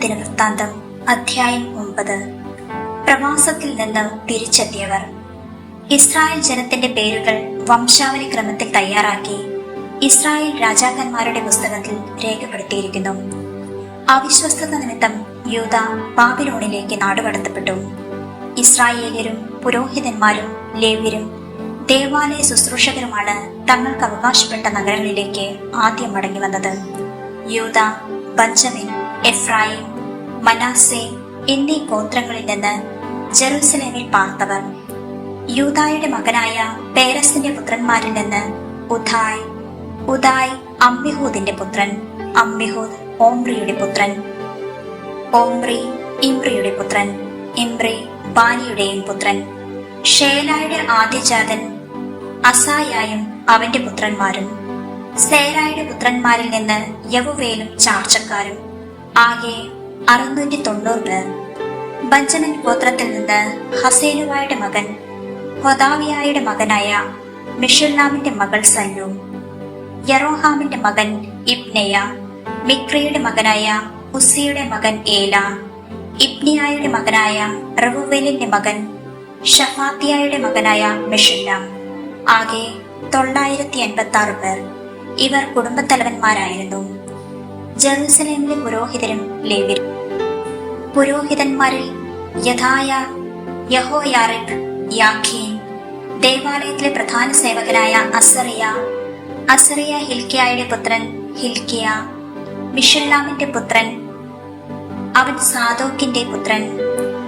ദിനവൃത്താന്തം അധ്യായം ഒമ്പത്. പ്രവാസത്തിൽ നിന്ന് തിരിച്ചെത്തിയവർ. ഇസ്രായേൽ ജനത്തിന്റെ പേരുകൾ വംശാവലി ക്രമത്തിൽ തയ്യാറാക്കി ഇസ്രായേൽ രാജാക്കന്മാരുടെ പുസ്തകത്തിൽ രേഖപ്പെടുത്തിയിരിക്കുന്നു. അവിശ്വസ്തത നിമിത്തം യൂത ബാബിലോണിലേക്ക് നാടുകടത്തപ്പെട്ടു. ഇസ്രായേലരും പുരോഹിതന്മാരും ലേവ്യരും ദേവാലയ ശുശ്രൂഷകരുമാണ് തങ്ങൾക്ക് അവകാശപ്പെട്ട നഗരങ്ങളിലേക്ക് ആദ്യം മടങ്ങി വന്നത്. യൂത ബഞ്ചമിൻ എഫ്രായിം മനാസെ എന്നീ ഗോത്രങ്ങളിൽ നിന്ന് ജെറൂസലേമിൽ പാർത്തവർ. യൂതായുടെ മകനായ പേരസിന്റെ പുത്രന്മാരിൽ നിന്ന് ഉദായ് ഉദായ് അമ്മിഹൂദിന്റെ പുത്രൻ അമ്മിഹൂദ് ഓംറിയുടെ പുത്രൻ ഓംറി ഇംറിയുടെ പുത്രൻ ഇംറി ബാനിയുടെയും പുത്രൻ ഷേലായുടെ ആദ്യജാതൻ അസായായും അവന്റെ പുത്രന്മാരും സേരായുടെ പുത്രന്മാരിൽ നിന്ന് യവുവേലും ചാർച്ചക്കാരും ആകെ അറുന്നൂറ്റി തൊണ്ണൂറ് പേർ. ബഞ്ചമിൻ ഗോത്രത്തിൽ നിന്ന് ഹസേനുവായുടെ മകൻ ഹൊദാവിയായുടെ മകനായ മിഷുല്ലാമിന്റെ മകൾ സല്ലു യറോഹാമിന്റെ മകൻ ഇബ്നയ മിക്രിയുടെ മകനായ ഉസിയുടെ മകൻ ഏല ഇബ്നിയായുടെ മകനായ റവുവേലിന്റെ മകൻ ഷഫാത്തിയായുടെ മകനായ മിഷുല്ലാം ആകെ തൊള്ളായിരത്തി എൺപത്തി ആറ് പേർ. ഇവർ കുടുംബത്തലവന്മാരായിരുന്നു. ജെറൂസലേമിലെ പുരോഹിതരും ലേവ്യരും. പുരോഹിതന്മാരിൽ യഥായ യഹോയാറിക് യാഖീൻ ദേവാലയത്തിലെ പ്രധാന സേവകനായ അസറിയ അസറിയ ഹിൽക്കിയായുടെ പുത്രൻ ഹിൽക്കിയ മിഷല്ലാമിന്റെ പുത്രൻ അവൻ സാദോക്കിന്റെ പുത്രൻ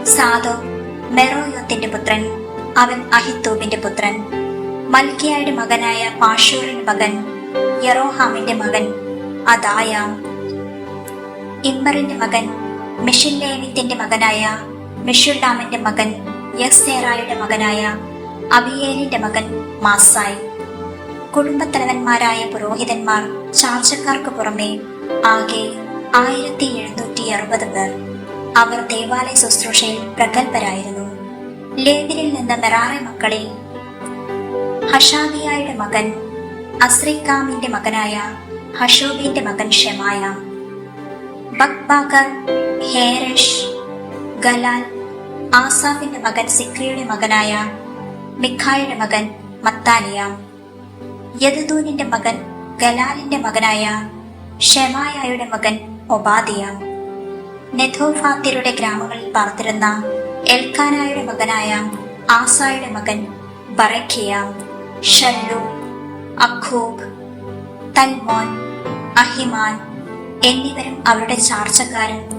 സാദോ മെറോയോത്തിന്റെ പുത്രൻ അവൻ അഹിത്തൂബിന്റെ പുത്രൻ മൽക്കിയായുടെ മകനായ പാഷൂറിന്റെ മകൻ യറോഹാമിന്റെ മകൻ അദായ ഇമ്മറിന്റെ മകൻ മിഷില്ലേമിത്തിന്റെ മകനായ മിഷുല്ലാമിന്റെ മകൻ യസ്സേറായുടെ മകനായ അബിയേലിന്റെ മകൻ മാസായി. കുടുംബത്തലവന്മാരായ പുരോഹിതന്മാർ ചാർച്ചക്കാർക്ക് പുറമെ ആകെ ആയിരത്തി എഴുന്നൂറ്റി അറുപത് പേർ. അവർ ദേവാലയ ശുശ്രൂഷയിൽ പ്രഗത്ഭരായിരുന്നു. ലേബിനിൽ നിന്ന് മെറാറെ മക്കളിൽ ഹഷാബിയായുടെ മകൻ അസ്രിക്കാമിന്റെ മകനായ ഹഷോബിന്റെ മകൻ ഷെമായ. ബക്ബാക്കർ ഹേരഷ് ഗലാൽ ആസാഫിന്റെ മകൻ സിക്രിയുടെ മകനായ മിഖായുടെ മകൻ മത്താലിയ യദുദൂനിന്റെ മകൻ ഗലാലിന്റെ മകനായ ഷെമായായുടെ മകൻ ഒബാദിയ നെഥോഫാത്തിരുടെ ഗ്രാമങ്ങളിൽ പാർത്തിരുന്ന എൽക്കാനായുടെ മകനായ ആസായുടെ മകൻ ബറഖിയ ഷല്ലു അഖൂബ് തൽമോൻ അഹിമാൻ എന്നിവരും അവരുടെ ചാർച്ചക്കാരും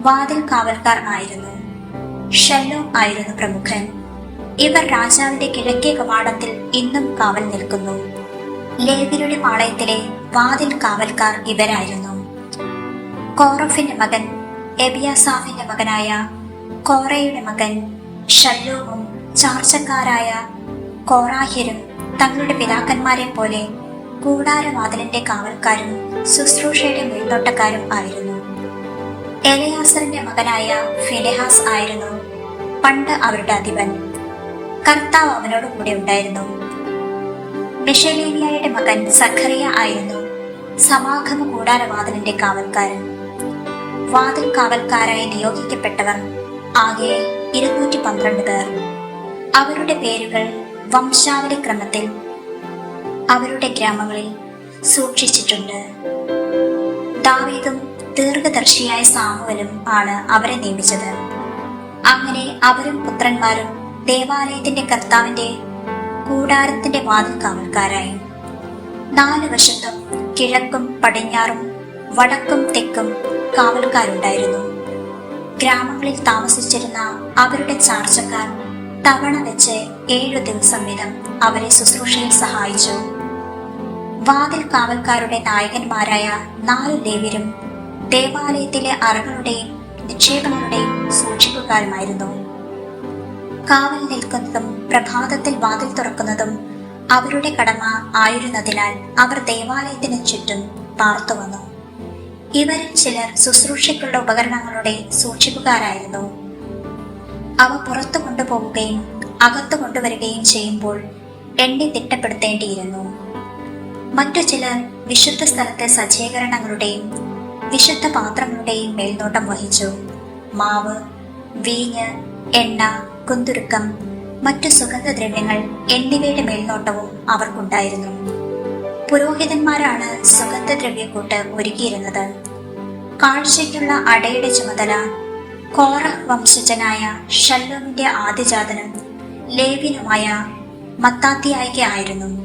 വാതിൽ കാവൽക്കാർ ആയിരുന്നു ഷെല്ലോ ആയിരുന്നു പ്രമുഖൻ. ഇവർ രാജാവിന്റെ കിഴക്കേ കവാടത്തിൽ ഇന്നും കാവൽ നിൽക്കുന്നു. ലേവിയുടെ പാളയത്തിലെ വാതിൽ കാവൽക്കാർ ഇവരായിരുന്നു. കോറഫിന്റെ മകൻ എബിയാസാഫിന്റെ മകനായ കോറയുടെ മകൻ ഷല്ലോവും ചാർച്ചക്കാരായ കോറാഹ്യരും തങ്ങളുടെ പിതാക്കന്മാരെ പോലെ കൂടാരവാതിലിന്റെ കാവൽക്കാരും ശുശ്രൂഷയുടെ മേൽനോട്ടക്കാരും ആയിരുന്നു. എലയാസറിന്റെ മകനായ ഫിലെഹാസ് ആയിരുന്നു പണ്ട് അവരുടെ അധിപൻ. കർത്താവ് അവനോട് കൂടെ ഉണ്ടായിരുന്നു. മിഷലേനിയായുടെ മകൻ സഖറിയ ആയിരുന്നു സമാഗമ കൂടാരവാതിലിന്റെ കാവൽക്കാരൻ. വാതിൽ കാവൽക്കാരായി നിയോഗിക്കപ്പെട്ടവർ ആകെ ഇരുന്നൂറ്റി പന്ത്രണ്ട് പേർ. അവരുടെ പേരുകൾ വംശാവലി ക്രമത്തിൽ അവരുടെ ഗ്രാമങ്ങളിൽ സൂക്ഷിച്ചിട്ടുണ്ട്. ദാവീദും ദീർഘദർശിയായ സാമുവലും ആണ് അവരെ നിയമിച്ചത്. അങ്ങനെ അവരും പുത്രന്മാരും ദേവാലയത്തിന്റെ കർത്താവിന്റെ കൂടാരത്തിന്റെ വാതിൽ കാവൽക്കാരായി. നാല് വശത്തും കിഴക്കും പടിഞ്ഞാറും വടക്കും തെക്കും കാവൽക്കാരുണ്ടായിരുന്നു. ഗ്രാമങ്ങളിൽ താമസിച്ചിരുന്ന അവരുടെ ചാർച്ചക്കാർ തവണ വെച്ച് ഏഴു ദിവസം വീതം അവരെ ശുശ്രൂഷയിൽ സഹായിച്ചു. വാതിൽ കാവൽക്കാരുടെ നായകന്മാരായ നാല് ലേവ്യരും ദേവാലയത്തിലെ അറകളുടെയും നിക്ഷേപങ്ങളുടെയും സൂക്ഷിപ്പുകാരുമായിരുന്നു കാവൽ നിൽക്കുന്നതും പ്രഭാതത്തിൽ വാതിൽ തുറക്കുന്നതും അവരുടെ കടമ ആയിരുന്നതിനാൽ അവർ ദേവാലയത്തിന് ചുറ്റും പാർത്തു വന്നു. ഇവരിൽ ചിലർ ശുശ്രൂഷയ്ക്കുള്ള ഉപകരണങ്ങളുടെ സൂക്ഷിപ്പുകാരായിരുന്നു അവ പുറത്തു കൊണ്ടുപോവുകയും അകത്തു കൊണ്ടുവരികയും ചെയ്യുമ്പോൾ എണ്ണി തിട്ടപ്പെടുത്തേണ്ടിയിരുന്നു. മറ്റു ചിലർ വിശുദ്ധ സ്ഥലത്തെ സജ്ജീകരണങ്ങളുടെയും വിശുദ്ധ പാത്രങ്ങളുടെയും മേൽനോട്ടം വഹിച്ചു. മാവ് വീഞ്ഞ് എണ്ണ കുന്തുരുക്കം മറ്റു സുഗന്ധദ്രവ്യങ്ങൾ എന്നിവയുടെ മേൽനോട്ടവും അവർക്കുണ്ടായിരുന്നു. പുരോഹിതന്മാരാണ് സുഗന്ധദ്രവ്യക്കൂട്ട് ഒരുക്കിയിരുന്നത്. കാഴ്ചയ്ക്കുള്ള അടയുടെ ചുമതല കോറഹ് വംശജനായ ഷല്ലോമിന്റെ ആദ്യജാതനും ലേവിനുമായ മത്താത്തിയായിക്ക് ആയിരുന്നു.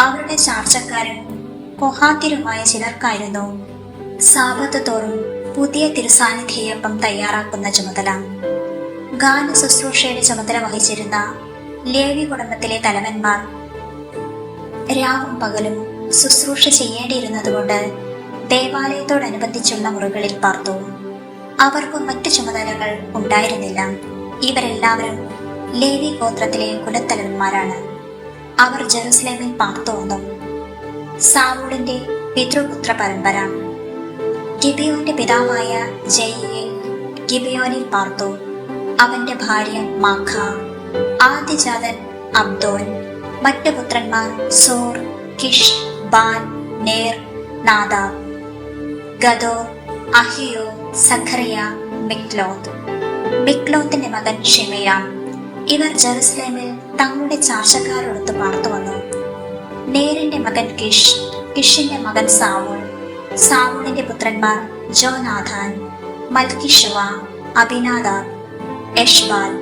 അവരുടെ ചാർച്ചക്കാരും കൊഹാത്തിരുമായ ചിലർക്കായിരുന്നു സാപത്ത് തോറും പുതിയ തിരുസാന്നിധ്യയപ്പം തയ്യാറാക്കുന്ന ചുമതല. ഗാന ശുശ്രൂഷയുടെ ചുമതല വഹിച്ചിരുന്ന ലേവി കുടുംബത്തിലെ തലവന്മാർ രാവും പകലും ശുശ്രൂഷ ചെയ്യേണ്ടിയിരുന്നതുകൊണ്ട് ദേവാലയത്തോടനുബന്ധിച്ചുള്ള മുറികളിൽ പാർത്തു. അവർക്ക് മറ്റു ചുമതലകൾ ഉണ്ടായിരുന്നില്ല. ഇവരെല്ലാവരും ലേവി ഗോത്രത്തിലെ കുലത്തലവന്മാരാണ്. അവർ ജെറുസലേമിൽ പാർത്തു വന്നു. സാവൂളിന്റെ പിതൃപുത്ര പരമ്പര. ഗിബിയോന്റെ പിതാവായ ജയിയെ ഗിബിയോനിൽ പാർത്തു. അവന്റെ ഭാര്യ മാഖ ആദ്യജാതൻ അബ്ദോൻ മറ്റു പുത്രന്മാർ സോർ കിഷ് ബാൻ നേർ നാദാബ് ഗദോ അഹിയോ സഖറിയ മിക്ലോത്ത്. മിക്ലോത്തിന്റെ മകൻ ഷിമയാം ഇവർ ജെറുസലേമിൽ തങ്ങളുടെ ചാർച്ചക്കാരോടൊത്ത് പാർത്തു വന്നു. നേരിന്റെ മകൻ കിഷ് കിഷിന്റെ മകൻ സാവൂൾ സാവൂളിന്റെ പുത്രന്മാർ ജോനാഥാൻ മൽക്കിഷവ അഭിനാദാബ് യഷ്ബാൽ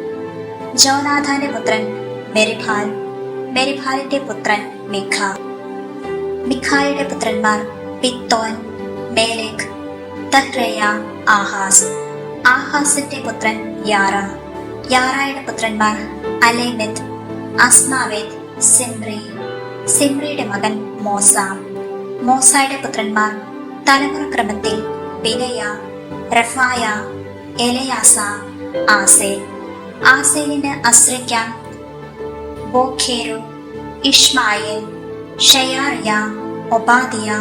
ജോനാഥാന്റെ പുത്രൻ മെരിഭാൽ മെരിഭാലിന്റെ പുത്രൻ മിഖ. മിഖായുടെ പുത്രന്മാർ പിത്തോൻ മേലേക്ക് തഹ്രയ ആഹാസ്. ആഹാസിന്റെ പുത്രൻ യാറ. യാറായുടെ പുത്രന്മാർ അലേമെത്ത് അസ്മാവേത്ത് സിമ്രി സിമ്രിയുടെ മകൻ മോസ. മോസായുടെ പുത്രന്മാർ തലമുറ ക്രമത്തിൽ ബിലയ റഫായ എലയാസ ആസേ ആസേലിന് അസ്രയ്ക്ക ബോഖേരു ഇഷ്മായേൽ ഷയാറിയ ഒബാദിയ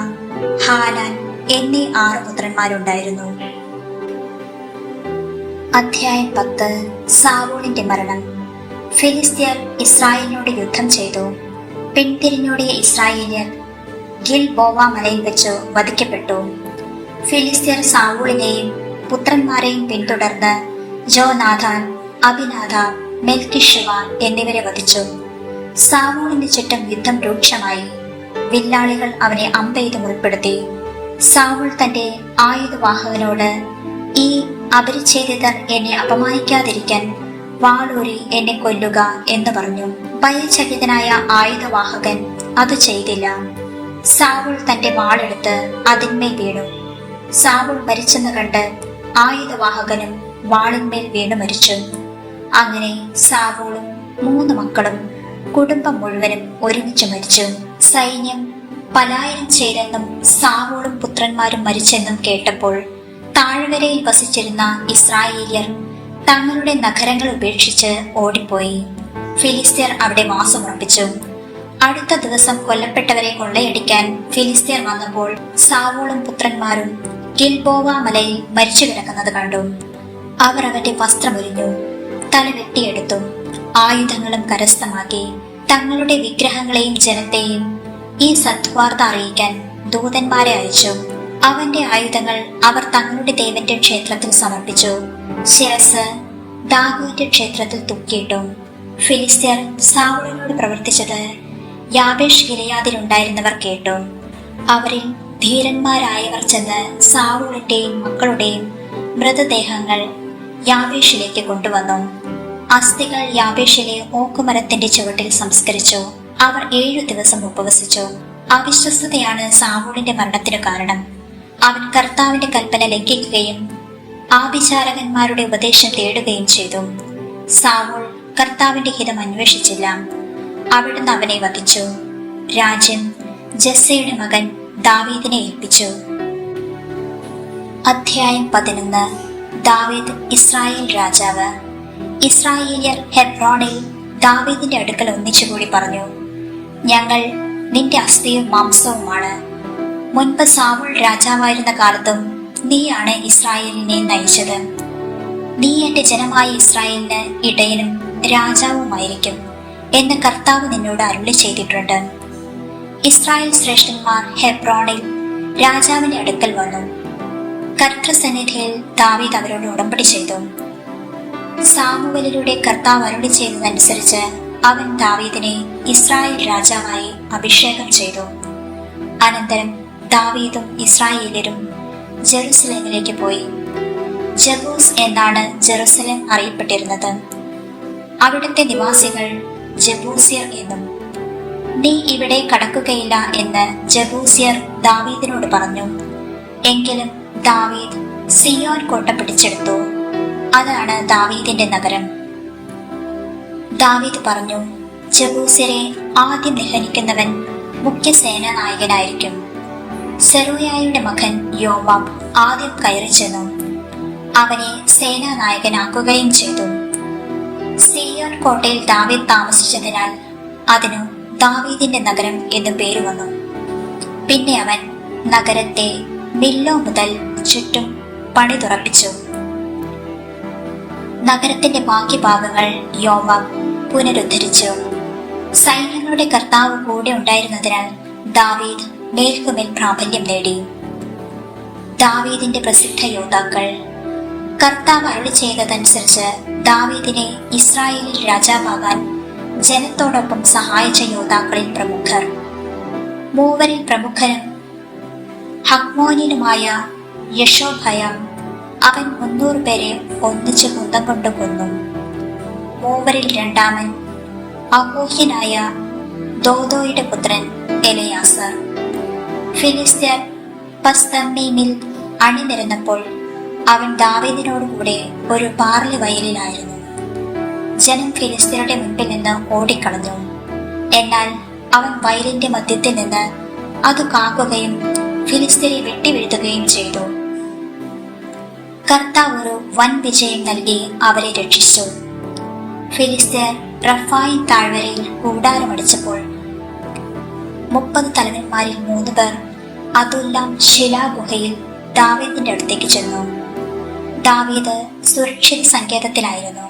ഹാനാൻ എന്നീ ആറ് പുത്രന്മാരുണ്ടായിരുന്നു. അധ്യായം പത്ത്. സാവൂളിന്റെ മരണം. ഫിലിസ്തീർ ഇസ്രായേലിനോട് യുദ്ധം ചെയ്തു. പിന്തിരിഞ്ഞോടിയ ഇസ്രായേലിയർ ഗിൽ ബോവ മലയിൽ വെച്ച് വധിക്കപ്പെട്ടു. ഫിലിസ്തീർ സാവൂളിനെയും പുത്രന്മാരെയും പിന്തുടർന്ന് ജോനാഥാൻ അഭിനാഥ മെൽക്കിഷവ എന്നിവരെ വധിച്ചു. സാവൂളിന്റെ ചുറ്റും യുദ്ധം രൂക്ഷമായി. വില്ലാളികൾ അവനെ അമ്പെയ്ത് ഉൾപ്പെടുത്തി. സാവൂൾ തന്റെ ആയുധവാഹകനോട് ഈ അപരിച്ഛേദിതർ എന്നെ അപമാനിക്കാതിരിക്കാൻ വാളൂരി എന്നെ കൊല്ലുക എന്ന് പറഞ്ഞു. ഭയചകിതനായ ആയുധവാഹകൻ അത് ചെയ്തില്ല. സാവുൾ തന്റെ വാളെടുത്ത് അതിന്മേൽ വീണു. സാവുൾ മരിച്ചെന്ന് കണ്ട് ആയുധവാഹകനും വാളിന്മേൽ വീണു മരിച്ചു. അങ്ങനെ സാവൂളും മൂന്ന് മക്കളും കുടുംബം മുഴുവനും ഒരുമിച്ച് മരിച്ചു. സൈന്യം പലായനം ചെയ്തെന്നും സാവോളും പുത്രന്മാരും മരിച്ചെന്നും കേട്ടപ്പോൾ താഴ്വരയിൽ വസിച്ചിരുന്ന ഇസ്രായേലിയർ തങ്ങളുടെ നഗരങ്ങൾ ഉപേക്ഷിച്ച് ഓടിപ്പോയി. ഫിലിസ്തീർ അവിടെ വാസമുറപ്പിച്ചു അടുത്ത ദിവസം കൊല്ലപ്പെട്ടവരെ കൊള്ളയടിക്കാൻ ഫിലിസ്തീർ വന്നപ്പോൾ സാവോളും പുത്രന്മാരും ഗിൽബോവ മലയിൽ മരിച്ചു കിടക്കുന്നത് കണ്ടു. അവർ അവന്റെ വസ്ത്രമൊരിഞ്ഞു തല വെട്ടിയെടുത്തു ആയുധങ്ങളും കരസ്ഥമാക്കി തങ്ങളുടെ വിഗ്രഹങ്ങളെയും ജനത്തെയും ഈ സദ്വാർത്ത അറിയിക്കാൻ ദൂതന്മാരെ അയച്ചു. അവന്റെ ആയുധങ്ങൾ അവർ തങ്ങളുടെ ദേവന്റെ ക്ഷേത്രത്തിൽ സമർപ്പിച്ചു. ശിരസ് ദാഗോന്റെ ക്ഷേത്രത്തിൽ തൂക്കിയിട്ടു ഫിലിസ്തീർ സാവുളിനോട് പ്രവർത്തിച്ചത് യാബേഷ് ഗിലയാദിലുണ്ടായിരുന്നവർ കേട്ടു. അവരിൽ ധീരന്മാരായവർ ചെന്ന് സാവുളിന്റെയും മക്കളുടെയും മൃതദേഹങ്ങൾ യാബേഷിലേക്ക് കൊണ്ടുവന്നു. അസ്ഥികൾ യാബേഷിലെ ഓക്കുമരത്തിന്റെ ചുവട്ടിൽ സംസ്കരിച്ചു. അവർ ഏഴു ദിവസം ഉപവസിച്ചു. അവിശ്വസ്തതയാണ് സാവൂളിന്റെ മരണത്തിനു കാരണം. അവൻ കർത്താവിന്റെ കൽപ്പന ലംഘിക്കുകയും ആഭിചാരകന്മാരുടെ ഉപദേശം തേടുകയും ചെയ്തു. സാവൂൾ കർത്താവിന്റെ ഹിതം അന്വേഷിച്ചില്ല. അവിടുന്ന് അവനെ വധിച്ചു. രാജ്യം ജസ്സയുടെ മകൻ ദാവീദിനെ ഏൽപ്പിച്ചു. അധ്യായം പതിനൊന്ന്. ദാവീദ് ഇസ്രായേൽ രാജാവ്. ഇസ്രായേലിയർ ഹെബ്രോണിൽ ദാവീദിന്റെ അടുക്കൽ ഒന്നിച്ചുകൂടി പറഞ്ഞു ഞങ്ങൾ നിന്റെ അസ്ഥിയും മാംസവുമാണ്. മുൻപ് സാവുൾ രാജാവായിരുന്ന കാലത്തും നീയാണ് ഇസ്രായേലിനെ നയിച്ചത്. നീ എന്റെ ജനമായ ഇസ്രായേലിന് ഇടയനും രാജാവുമായിരിക്കും എന്ന് കർത്താവ് നിന്നോട് അരുളി ചെയ്തിട്ടുണ്ട്. ഇസ്രായേൽ ശ്രേഷ്ഠന്മാർ ഹെബ്രോണിൽ രാജാവിന്റെ അടുക്കൽ വന്നു. കർത്തൃസന്നിധിയിൽ ദാവീദ് അവരോട് ഉടമ്പടി ചെയ്തു. സാമുവലിലൂടെ കർത്താവ് അരുളി ചെയ്തതനുസരിച്ച് അവൻ ദാവീദിനെ ഇസ്രായേൽ രാജാവായി അഭിഷേകം ചെയ്തു. അനന്തരം ദാവീദും ഇസ്രായേലരും ജെറുസലേമിലേക്ക് പോയി. ജബൂസ് എന്നാണ് ജെറുസലേം അറിയപ്പെട്ടിരുന്നത്. അവിടുത്തെ നിവാസികൾ ജബൂസിയർ എന്നും നീ ഇവിടെ കടക്കുകയില്ല എന്ന് ജബൂസിയർ ദാവീദിനോട് പറഞ്ഞു. എങ്കിലും ദാവീദ് സിയോൻ കോട്ട പിടിച്ചെടുത്തു. അതാണ് ദാവീദിന്റെ നഗരം. ദാവീദ് പറഞ്ഞു ജബൂസിയരെ ആദ്യം നിഹനിക്കുന്നവൻ മുഖ്യ സേനാനായകനായിരിക്കും സെറൂയായുടെ മകൻ യോവാബ് ആദ്യം കയറി ചെന്നു. അവനെ സേനാനായകനാക്കുകയും ചെയ്തു. സിയോൻ കോട്ടയിൽ ദാവീദ് താമസിച്ചതിനാൽ അതിനു ദാവീദിന്റെ നഗരം എന്നു പേര് വന്നു. പിന്നെ അവൻ നഗരത്തെ മില്ലോ മുതൽ ചുറ്റും പണിതുറപ്പിച്ചു നഗരത്തിന്റെ ബാക്കി ഭാഗങ്ങൾ യോവാബ് പുനരുദ്ധരിച്ചു. സൈന്യങ്ങളുടെ കർത്താവ് കൂടെ ഉണ്ടായിരുന്നതിനാൽ ദാവീദ് മേൽക്കുമേൽ പ്രാബല്യം നേടി. ദാവീദിന്റെ പ്രസിദ്ധ യോദ്ധാക്കൾ. കർത്താവ് അരുളി ചെയ്തതനുസരിച്ച് ദാവീദിനെ ഇസ്രായേലിൽ രാജാവാകാൻ ജനത്തോടൊപ്പം സഹായിച്ച യോദ്ധാക്കളിൽ പ്രമുഖർ. മൂവരിൽ പ്രമുഖനും ഹക്മോനിനുമായ യശോഭയം അവൻ മുന്നൂറ് പേരെ ഒന്നിച്ച് കുന്തം കൊണ്ട് കൊന്നു. മൂവരിൽ രണ്ടാമൻ അഹോഹ്യനായ ദോദോയുടെ പുത്രൻ എലയാസർ. ഫിലിസ്ത്യർ പസ്തമ്മീമിൽ അണിനിരന്നപ്പോൾ അവൻ ദാവീദിനോടുകൂടെ ഒരു പാർലി വയലിലായിരുന്നു. ജനം ഫിലിസ്തീനയുടെ മുമ്പിൽ നിന്ന് ഓടിക്കളഞ്ഞു. എന്നാൽ അവൻ വയലിന്റെ മധ്യത്തിൽ നിന്ന് അത് കാക്കുകയും ഫിലിസ്തീനെ വെട്ടിവീഴ്ത്തുകയും ചെയ്തു. കർത്താവ് ഒരു വൻ വിജയം നൽകി അവരെ രക്ഷിച്ചു. ഫിലിസ്തീർ റഫായി താഴ്വരയിൽ കൂടാരമടിച്ചപ്പോൾ മുപ്പത് തലവന്മാരിൽ മൂന്ന് പേർ അതുല്ലാം ശിലാഗുഹയിൽ ദാവീദിന്റെ അടുത്തേക്ക് ചെന്നു. ദാവീദ് സുരക്ഷിത സങ്കേതത്തിലായിരുന്നു.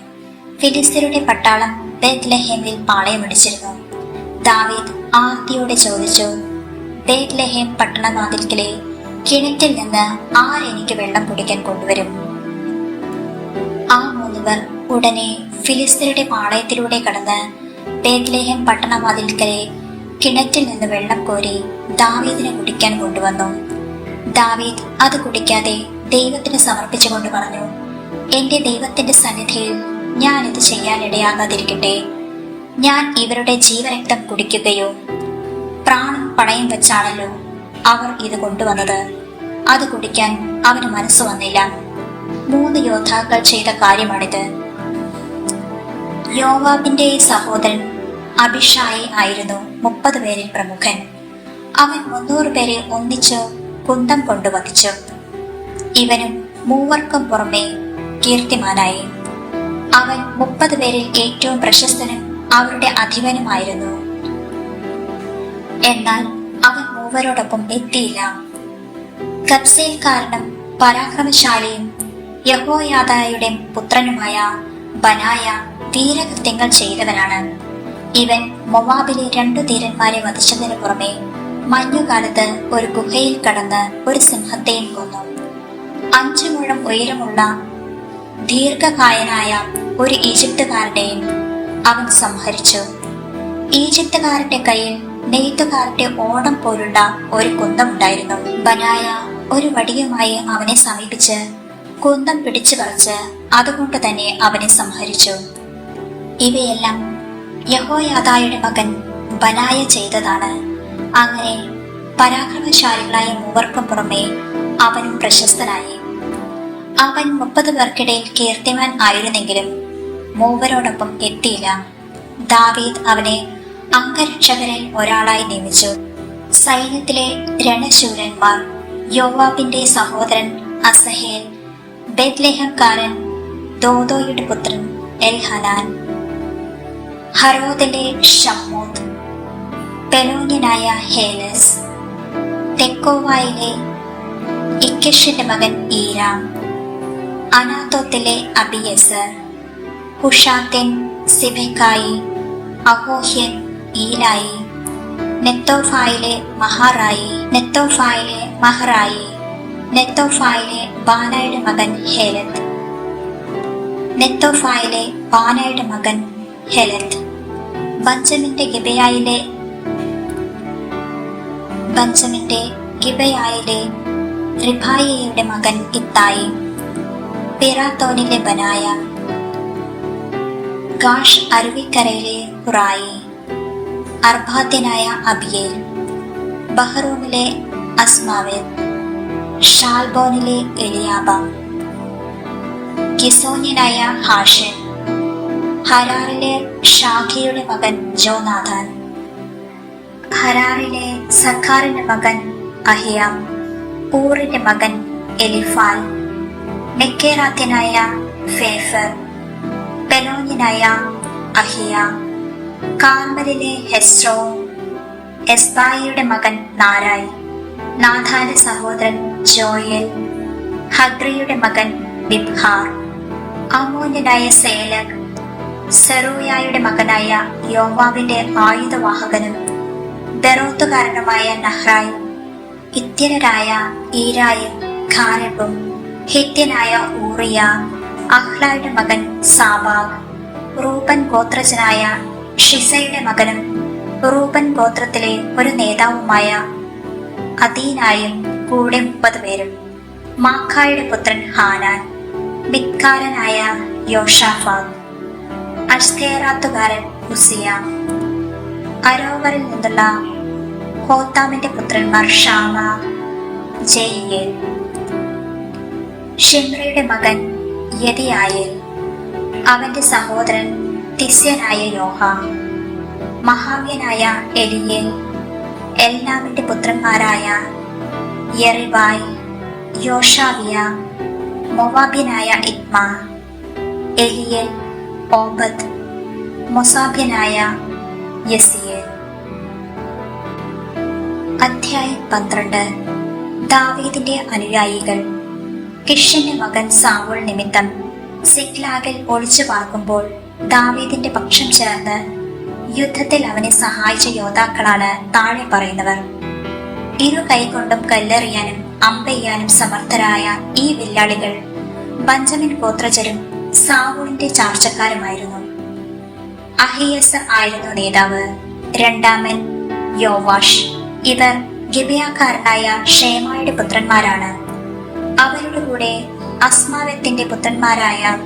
ഫിലിസ്തീനയുടെ പട്ടാളം ബേത്ലഹേമിൽ പാളയമടിച്ചിരുന്നു ദാവീദ് ആർത്തിയോടെ ചോദിച്ചു ബേത്ലഹേം പട്ടണവാതിൽക്കിലെ കിണറ്റിൽ നിന്ന് ആരെനിക്ക് വെള്ളം കുടിക്കാൻ കൊണ്ടുവരും? ആ മൂന്നുപേർ ഉടനെ ഫിലിസ്തീനയുടെ പാളയത്തിലൂടെ കടന്ന് ബേത്ലഹേം പട്ടണവാതിൽക്കലെ കിണറ്റിൽ നിന്ന് വെള്ളം കോരി ദാവീദിനെ കുടിക്കാൻ കൊണ്ടുവന്നു. ദാവീദ് അത് കുടിക്കാതെ ദൈവത്തിന് സമർപ്പിച്ചുകൊണ്ട് പറഞ്ഞു എന്റെ ദൈവത്തിന്റെ സന്നിധിയിൽ ഞാൻ ഇത് ചെയ്യാനിടയാകാതിരിക്കട്ടെ ഞാൻ ഇവരുടെ ജീവരക്തം കുടിക്കുകയോ പ്രാണം പണയം വെച്ചാണല്ലോ അവർ ഇത് കൊണ്ടുവന്നത്. അത് കുടിക്കാൻ അവന് മനസ്സ് വന്നില്ല. മൂന്ന് യോദ്ധാക്കൾ ചെയ്ത കാര്യമാണിത്. യോവാബിന്റെ സഹോദരൻ അഭിഷായി ആയിരുന്നു. മുപ്പത് പേരിൽ പ്രമുഖൻ. അവൻ മുന്നൂറ് പേരെ ഒന്നിച്ച് കുന്തം കൊണ്ടു വധിച്ചു. ഇവനും മൂവർക്കും പുറമെ കീർത്തിമാനായി. അവൻ മുപ്പത് പേരിൽ ഏറ്റവും പ്രശസ്തനും അവരുടെ അധിപനുമായിരുന്നു. എന്നാൽ അവൻ മൂവരോടൊപ്പം എത്തിയില്ല. കബ്സയിൽ കാരണം പരാക്രമശാലിയും യഹോയാദായുടെ പുത്രനുമായ ബനായ വീരകൃത്യങ്ങൾ ചെയ്തവനാണ്. ഇവൻ മൊവാബിലെ രണ്ടു ധീരന്മാരെ വധിച്ചതിനു പുറമെ മഞ്ഞുകാലത്ത് ഒരു ഗുഹയിൽ കടന്ന് ഒരു സിംഹത്തെയും കൊന്നു. അഞ്ചു മുഴം ഉയരമുള്ള ദീർഘകായനായ ഒരു ഈജിപ്തുകാരനെയും അവൻ സംഹരിച്ചു. ഈജിപ്തുകാരന്റെ കയ്യിൽ നെയ്ത്തുകാരന്റെ ഓണം പോലുള്ള ഒരു കുന്തമുണ്ടായിരുന്നു. ബനായ ഒരു വടിയുമായി അവനെ സമീപിച്ച് കുന്തം പിടിച്ചു പറിച്ച് അതുകൊണ്ട് തന്നെ അവനെ സംഹരിച്ചു. ഇവയെല്ലാം യഹോയാദായുടെ മകൻ ബനായ ചെയ്തതാണ്. അങ്ങനെ പരാക്രമശാലികളായ മൂവർക്കും പുറമെ അവനും പ്രശസ്തനായി. അവൻ മുപ്പത് പേർക്കിടയിൽ കീർത്തിമാൻ ആയിരുന്നെങ്കിലും മൂവരോടൊപ്പം എത്തിയില്ല. ദാവീദ് അവനെ അംഗരക്ഷകരിൽ ഒരാളായി നിയമിച്ചു. സൈന്യത്തിലെ രണശൂരന്മാർ യോവാബിന്റെ സഹോദരൻ അസഹേൽ ബെത്ലേഹംകാരൻ ദോദോയുടെ പുത്രൻ എൽഹനാൻ ഹറോദിലെ ഷമ്മൂത്ത് പെലോന്യനായ ഹേലസ് തെക്കോവായിലെ ഇക്കഷിന്റെ മകൻ ഈരാം. അനാത്തോത്തിലെ അബിയസർ. ഹുഷാത്തിൻ സിബെക്കായി. അഹോഹ്യൻ ഈലായി. നെത്തോഫായിലെ മഹാറായി. നെത്തോഫായിലെ മഹറായി. നെത്തോഫായിലെ ബാനായുടെ മകൻ ഹേലത്ത്. നെത്തോഫായിലെ ബാനായുടെ മകൻ ഹെലത്ത്. ബഞ്ചമിന്റെ ഗിബയായിലെ ബഞ്ചമിന്റെ ഗിബയായിലെ റിഭായയുടെ മകൻ ഇത്തായി. പിറാത്തോനിലെ ബനായ ഗാഷ് അരുവിക്കരയിലെ ഹുറായി അർഭാത്യനായ അബിയേൽ. ബഹ്റൂമിലെ അസ്മാവേൽ. ഷാൽബോനിലെ എലിയാബ. ഗിസോന്യനായ ഹാഷൻ ഹരാറിലെ ഷാഖിയുടെ മകൻ ജോനാഥാൻ. ഹരാറിലെ സഖാറിന്റെ മകൻ അഹിയാം. ഊറിന്റെ മകൻ എലിഫാൽ. നെക്കേറാത്തിനായ ഫേഫർ. പെലോനിനായ അഹിയ. കാർമലിലെ ഹെസ്രോ. എസ്ബായിയുടെ മകൻ നാരായ്. നാഥാന്റെ സഹോദരൻ ജോയൽ. ഹദ്രിയുടെ മകൻ ബിബ്ഹാർ. അമോന്യനായ സേലക്. സെറൂയായുടെ മകനായ യോവാവിന്റെ ആയുധവാഹകനും ബെറോത്തുകാരനുമായ നഹ്റായും ഇത്യനരായ ഈരായും ഖാരബും ഹിത്യനായ ഊറിയ അഹ്ലായുടെ മകൻ സാബാഗ് റൂപൻ ഗോത്രജനായ ഷിസയുടെ മകനും റൂപൻ ഗോത്രത്തിലെ ഒരു നേതാവുമായ അദീനായും കൂടെ മുപ്പത് പേരും. മാഖായുടെ പുത്രൻ ഹാനാൻ ബിത്കാരനായ യോഷാഫാദ് അഷ്തേറാത്തുകാരൻ ഹുസിയ അരോവറിൽ നിന്നുള്ള ഹോത്താമിന്റെ പുത്രന്മാർ ഷാമ ജയിയേൽ. ഷിംറയുടെ മകൻ യതിയായേൽ. അവന്റെ സഹോദരൻ തിസ്യനായ യോഹ. മഹാവ്യനായ എലിയേൽ. എല്ലാമിന്റെ പുത്രന്മാരായ യെറിബായ് യോഷാവിയ മൊവാബിനായ ഇത്മ. എലിയേൽ ഓബദ് മൊസാബ്യനായ യസിയേൽ. അധ്യായം പന്ത്രണ്ട്. ദാവീദിന്റെ അനുയായികൾ. കിഷന്റെ മകൻ സാവുൾ നിമിത്തം സിക്ലാഗിൽ ഒളിച്ചു പാർക്കുമ്പോൾ ദാവീദിന്റെ പക്ഷം ചേർന്ന് യുദ്ധത്തിൽ അവനെ സഹായിച്ച യോദ്ധാക്കളാണ് താഴെ പറയുന്നവർ. ഇരു കൈകൊണ്ടും കല്ലെറിയാനും അമ്പെയ്യാനും സമർത്ഥരായ ഈ വില്ലാളികൾ ബഞ്ചമിൻ ഗോത്രജരും സാവൂളിന്റെ ചാർച്ചക്കാരുമായിരുന്നു. അഹിയസ് ആയിരുന്നു നേതാവ്. രണ്ടാമൻ യോവാഷ്. ഇവർ ഗിബിയാക്കാരനായ ഷേമായുടെ പുത്രന്മാരാണ്. അവരുടെ കൂടെ അസ്മാവത്തിന്റെ പുത്രന്മാരായ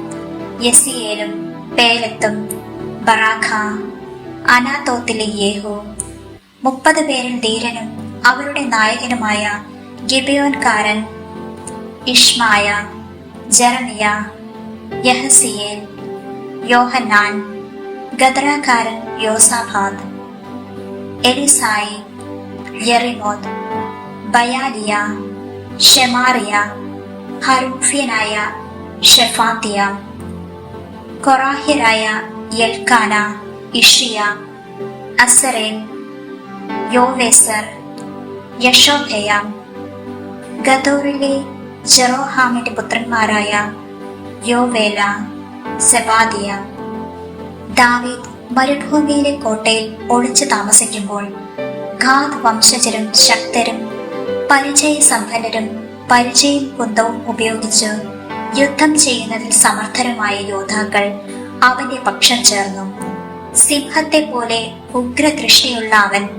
യസിയേലും പേലത്തും ബറാഖ അനാത്തോത്തിലെ യേഹു മുപ്പത് പേരിൽ ധീരനും അവരുടെ നായകനുമായ ഗിബിയോൻകാരൻ ഇഷ്മായ ജെറമിയ യഹസിയേൽ യോഹന്നാൻ ഗദ്രാകാരൻ യോസാഭാദ് എലിസായി യെറിമോത് ബയാലിയ ഷെമാറിയ ഹരൂഫ്യനായ ഷെഫാത്തിയ കൊറാഹ്യരായ യൽക്കാന ഇഷിയ അസറേൻ യോവേസർ യശോഭയ ഗദോറിലെ ജെറോഹാമിന്റെ പുത്രന്മാരായ യോവേല സെബാദിയ. ദാവീദ് മരുഭൂമിയിലെ കോട്ടയിൽ ഒളിച്ചു താമസിക്കുമ്പോൾ ഖാദ് വംശജരും ശക്തരും പരിചയസമ്പന്നരും പരിചയം കുന്തവും ഉപയോഗിച്ച് യുദ്ധം ചെയ്യുന്നതിൽ സമർത്ഥരുമായ യോദ്ധാക്കൾ അവന്റെ പക്ഷം ചേർന്നു. സിംഹത്തെ പോലെ ഉഗ്രദൃഷ്ടിയുള്ള അവൻ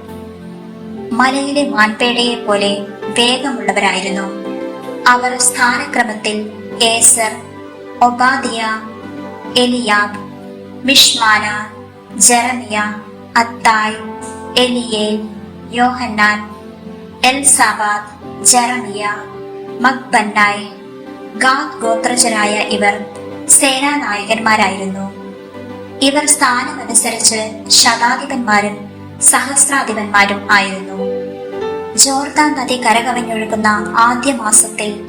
മലയിലെ മാൻപേടയെ പോലെ വേഗമുള്ളവരായിരുന്നു. അവർ സ്ഥാനക്രമത്തിൽ Ezer Obadiah Eliab Mishmannah Jeremiah Attai Eliel യോഹന്നാൻ എൽസാബാദ് ജെറമിയ മക്ബന്നായ് ഗാദ് ഗോത്രജരായ ഇവർ സേനാനായകന്മാരായിരുന്നു. ഇവർ സ്ഥാനമനുസരിച്ച് ശതാധിപന്മാരും സഹസ്രാധിപന്മാരും ആയിരുന്നു. ജോർദാൻ നദി കരകവിഞ്ഞൊഴുകുന്ന ആദ്യ മാസത്തിൽ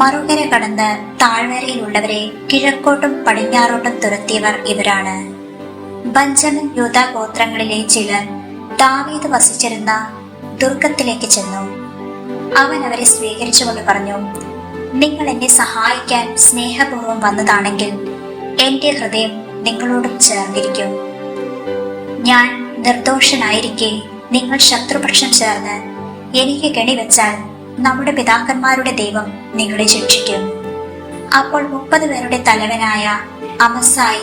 മറുകര കടന്ന് താഴ്വരയിലുള്ളവരെ കിഴക്കോട്ടും പടിഞ്ഞാറോട്ടും തുരത്തിയവർ ഇവരാണ്. ബഞ്ചമിൻ യൂത ഗോത്രങ്ങളിലെ ചിലർ ദാവീദ് വസിച്ചിരുന്ന ദുർഗത്തിലേക്ക് ചെന്നു. അവൻ അവരെ സ്വീകരിച്ചുകൊണ്ട് പറഞ്ഞു നിങ്ങൾ എന്നെ സഹായിക്കാൻ സ്നേഹപൂർവം വന്നതാണെങ്കിൽ എന്റെ ഹൃദയം നിങ്ങളോടും ചേർന്നിരിക്കും. ഞാൻ നിർദോഷനായിരിക്കെ നിങ്ങൾ ശത്രുപക്ഷം ചേർന്ന് എനിക്ക് കെണിവെച്ചാൽ നമ്മുടെ പിതാക്കന്മാരുടെ ദൈവം നിങ്ങളെ ശിക്ഷിക്കും. അപ്പോൾ മുപ്പത് പേരുടെ തലവനായ അമസായി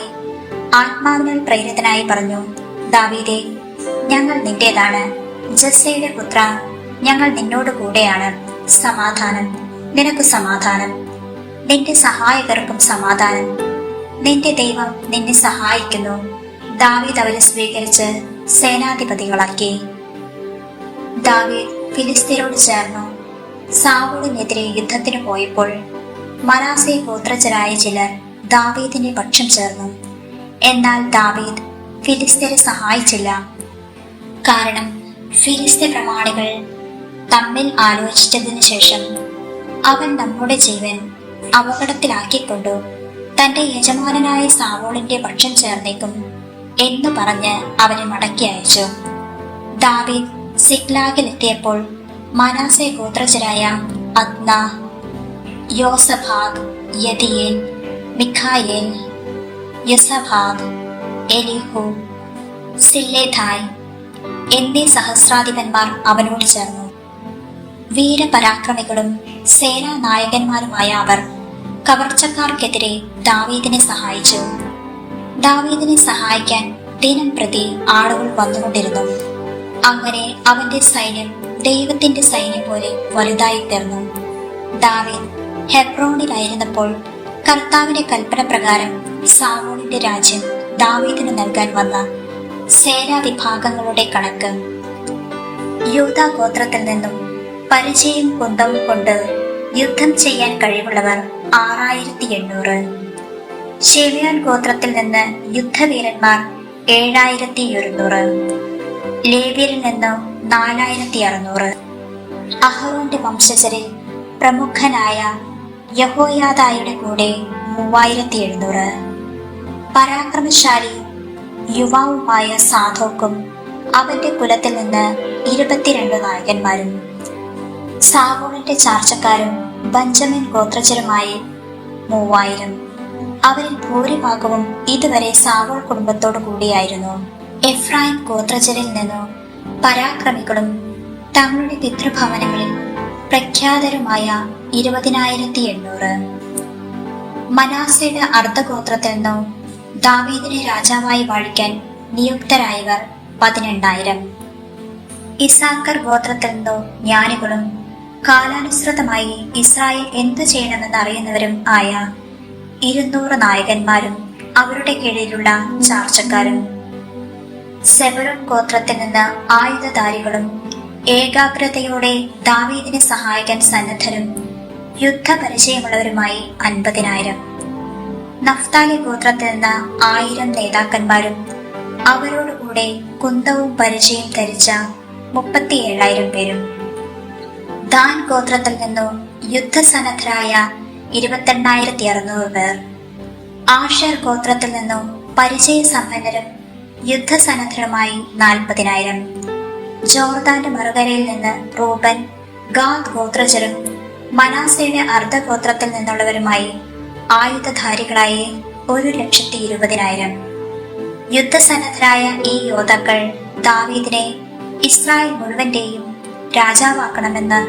ആത്മാവിനാൽ പ്രേരിതനായി പറഞ്ഞു ദാവീദെ ഞങ്ങൾ നിന്റേതാണ്. ജസ്സയുടെ പുത്ര ഞങ്ങൾ നിന്നോട് കൂടെയാണ്. സമാധാനം. നിനക്ക് സമാധാനം. നിന്റെ സഹായകർക്കും സമാധാനം. നിന്റെ ദൈവം നിന്നെ സഹായിക്കുന്നു. ദാവീദ് അവരെ സ്വീകരിച്ച് സേനാധിപതികളാക്കി. ദാവീദ് ഫിലിസ്തീനോട് ചേർന്നു. സാവൂളിനെതിരെ യുദ്ധത്തിന് പോയപ്പോൾ മനാസെ ഗോത്രജരായ ചിലർ ദാവീദിന്റെ പക്ഷം ചേർന്നു. എന്നാൽ ദാവീദ് ഫിലിസ്തീനെ സഹായിച്ചില്ല. കാരണം ഫിലിസ്തീൻ പ്രമാണികൾ തമ്മിൽ ആലോചിച്ചതിനു ശേഷം അവൻ നമ്മുടെ ജീവൻ അപകടത്തിലാക്കിക്കൊണ്ടു തന്റെ യജമാനനായ സാവോളിന്റെ പക്ഷം ചേർന്നേക്കും എന്ന് പറഞ്ഞ് അവനെ മടക്കി അയച്ചു. ദാവീദ് സിഗ്ലാഗിലെത്തിയപ്പോൾ മനാസെ ഗോത്രജരായ അദ്ന യോസഭാഗ് യദിയേൽ മിഖായേൽ യസഭാഗ് എലിഹു സില്ലേഥായ് എന്നീ സഹസ്രാധിപന്മാർ അവനോട് ചേർന്നു. വീരപരാക്രമികളും സേനാനായകന്മാരുമായ അവർ കവർച്ചക്കാർക്കെതിരെ ദാവീദിനെ സഹായിച്ചു. ദാവീദിനെ സഹായിക്കാൻ ദിനം പ്രതി ആളുകൾ വന്നുകൊണ്ടിരുന്നു. അങ്ങനെ അവന്റെ സൈന്യം ദൈവത്തിന്റെ സൈന്യം പോലെ വലുതായി തീർന്നു. ദാവീദ് ഹെബ്രോണിലായിരുന്നപ്പോൾ കർത്താവിന്റെ കൽപ്പന പ്രകാരം സാമൂണിന്റെ രാജ്യം ദാവീദിന് നൽകാൻ വന്ന സേനാ വിഭാഗങ്ങളുടെ കണക്ക്. യൂത ഗോത്രത്തിൽ നിന്നും പരിചയം കുന്തവും കൊണ്ട് യുദ്ധം ചെയ്യാൻ കഴിവുള്ളവർ ആറായിരത്തി എണ്ണൂറ് ഷെവിയാൻ ഗോത്രത്തിൽ നിന്ന് യുദ്ധവീരന്മാർ ഏഴായിരത്തി ഒരുന്നൂറ് ലേവ്യരിൽ നിന്ന് നാലായിരത്തി അറുന്നൂറ് അഹറോന്റെ വംശജരിൽ പ്രമുഖനായ യഹോയാദായുടെ കൂടെ മൂവായിരത്തി എഴുന്നൂറ് പരാക്രമശാലി യുവാവുമായ സാധോക്കും അവന്റെ കുലത്തിൽ നിന്ന് ഇരുപത്തിരണ്ട് നായകന്മാരും സാവോളിന്റെ ചാർച്ചക്കാരും ബഞ്ചമിൻ ഗോത്രജരുമായി മൂവായിരം. അവരിൽ ഭൂരിഭാഗവും ഇതുവരെ സാവോൾ കുടുംബത്തോടു കൂടിയായിരുന്നു എഫ്രായിം ഗോത്രജരിൽ നിന്നു പരാക്രമികളും തങ്ങളുടെ പിതൃഭവനങ്ങളിൽ പ്രഖ്യാതരുമായ ഇരുപതിനായിരത്തി എണ്ണൂറ്. മനാസയുടെ അർദ്ധഗോത്രത്തിൽ നിന്നും ദാവീദിനെ രാജാവായി വാഴിക്കാൻ നിയുക്തരായവർ പതിനെണ്ണായിരം. ഇസാക്കർ ഗോത്രത്തിൽ നിന്നോ ജ്ഞാനികളും കാലാനുസൃതമായി ഇസ്രായേൽ എന്തു ചെയ്യണമെന്ന് അറിയുന്നവരും ആയ ഇരുന്നൂറ് നായകന്മാരും അവരുടെ കീഴിലുള്ള ചാർച്ചക്കാരും. സെബറും ഗോത്രത്തിൽ നിന്ന് ആയുധധാരികളും ഏകാഗ്രതയോടെ ദാവീദിനെ സഹായിക്കാൻ സന്നദ്ധരും യുദ്ധപരിചയമുള്ളവരുമായി അൻപതിനായിരം. നഫ്താലി ഗോത്രത്തിൽ നിന്ന് ആയിരം നേതാക്കന്മാരും അവരോടുകൂടെ കുന്തവും പരിചയം ധരിച്ച മുപ്പത്തി ഏഴായിരം പേരും. ദാൻ ഗോത്രത്തിൽ നിന്നു യുദ്ധസന്നദ്ധരായ ഇരുപത്തെണ്ണായിരത്തി അറുന്നൂറ് പേർ. ആഷർ ഗോത്രത്തിൽ നിന്നു പരിചയസമ്പന്നരും യുദ്ധസന്നദ്ധരുമായി നാൽപ്പതിനായിരം. ജോർദാന്റെ മറുകരയിൽ നിന്ന് റൂബൻ ഗാദ് ഗോത്രജരും മനാസയുടെ അർദ്ധഗോത്രത്തിൽ നിന്നുള്ളവരുമായി ആയുധധാരികളായി ഒരു ലക്ഷത്തി ഇരുപതിനായിരം. യുദ്ധസന്നദ്ധരായ ഈ യോദ്ധാക്കൾ ദാവീദിനെ ഇസ്രായേൽ മുഴുവന്റെയും രാജാവാക്കണമെന്ന്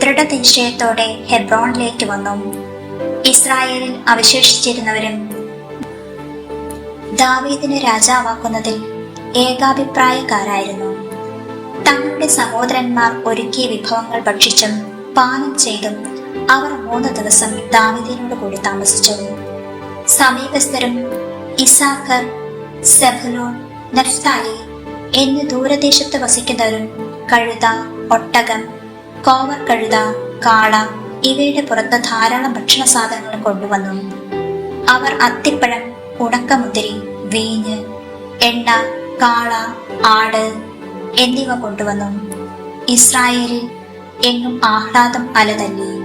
ദൃഢനിശ്ചയത്തോടെ ഹെബ്രോണിലേക്ക് വന്നു. ഇസ്രായേലിൽ അവശേഷിച്ചിരുന്നവരും ദാവീദിനെ രാജാവാക്കുന്നതിൽ ഏകാഭിപ്രായക്കാരായിരുന്നു. തങ്ങളുടെ സഹോദരന്മാർ ഒരുക്കിയ വിഭവങ്ങൾ ഭക്ഷിച്ചും പാനം ചെയ്തും അവർ മൂന്ന് ദിവസം ദാവീദിനോട് കൂടി താമസിച്ചു. സമീപസ്ഥരും ഇസാഖർ സെബലോൺ നഫ്താലി എന്ന് ദൂരദേശത്ത് വസിക്കുന്നവരും കഴുത ഒട്ടകം കോവർ കഴുത കാള ഇവയുടെ പുറത്ത് ധാരാളം ഭക്ഷണ സാധനങ്ങൾ കൊണ്ടുവന്നു. അവർ അത്തിപ്പഴം ഉണക്കമുന്തിരി വീഞ്ഞ് എണ്ണ കാള ആട് എന്നിവ കൊണ്ടുവന്നു. ഇസ്രായേലിൽ എങ്ങും ആഹ്ലാദം അലതല്ലി?